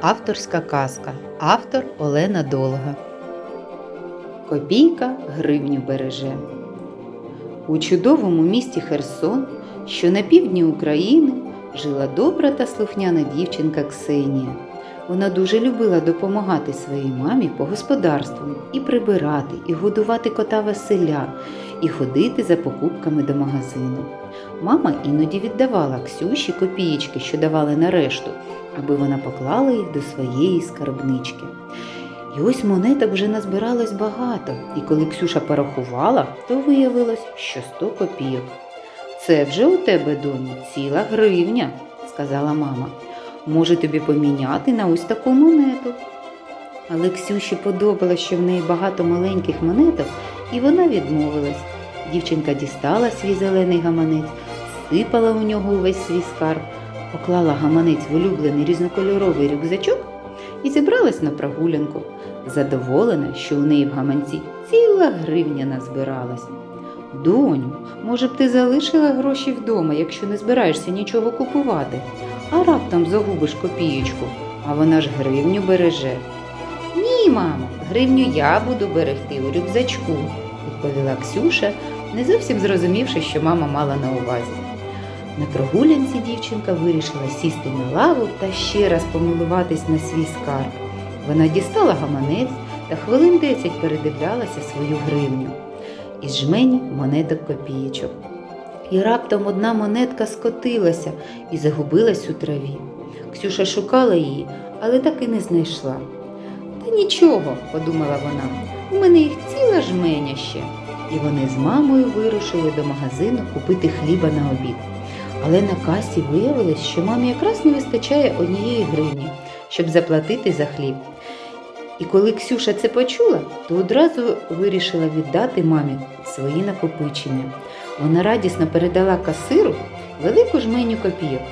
Авторська казка. Автор Олена Долга. Копійка гривню береже. У чудовому місті Херсон, що на півдні України, жила добра та слухняна дівчинка Ксенія. Вона дуже любила допомагати своїй мамі по господарству і прибирати, і годувати кота Василя, і ходити за покупками до магазину. Мама іноді віддавала Ксюші копієчки, що давали на решту, аби вона поклала їх до своєї скарбнички. І ось монеток вже назбиралось багато, і коли Ксюша порахувала, то виявилось, що 100 копійок. Це вже у тебе, доню, ціла гривня, сказала мама. Може тобі поміняти на ось таку монету. Але Ксюші подобалось, що в неї багато маленьких монеток, і вона відмовилась. Дівчинка дістала свій зелений гаманець, сипала у нього увесь свій скарб, поклала гаманець в улюблений різнокольоровий рюкзачок і зібралась на прогулянку, задоволена, що у неї в гаманці ціла гривня назбиралась. Доню, може б ти залишила гроші вдома, якщо не збираєшся нічого купувати, а раптом загубиш копієчку, а вона ж гривню береже. Ні, мамо, гривню я буду берегти у рюкзачку, відповіла Ксюша, не зовсім зрозумівши, що мама мала на увазі. На прогулянці дівчинка вирішила сісти на лаву та ще раз помилуватись на свій скарб. Вона дістала гаманець та хвилин десять передивлялася свою гривню. Із жмені монеток копієчок. І раптом одна монетка скотилася і загубилась у траві. Ксюша шукала її, але так і не знайшла. Та нічого, подумала вона, у мене їх ціла жменя ще. І вони з мамою вирушили до магазину купити хліба на обід. Але на касі виявилось, що мамі якраз не вистачає однієї гривні, щоб заплатити за хліб. І коли Ксюша це почула, то одразу вирішила віддати мамі свої накопичення. Вона радісно передала касиру велику жменю копійок,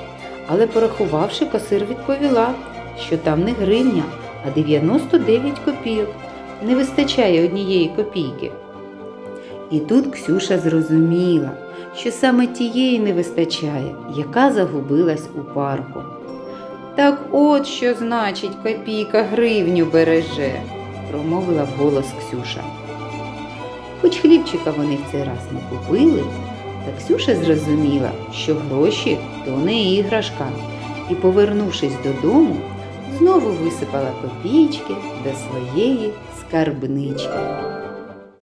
але порахувавши, касир відповіла, що там не гривня, а 99 копійок. Не вистачає однієї копійки. І тут Ксюша зрозуміла, що саме тієї не вистачає, яка загубилась у парку. Так от що значить копійка гривню береже, промовила вголос Ксюша. Хоч хлібчика вони в цей раз не купили, та Ксюша зрозуміла, що гроші то не іграшка, і, повернувшись додому, знову висипала копійки до своєї скарбнички.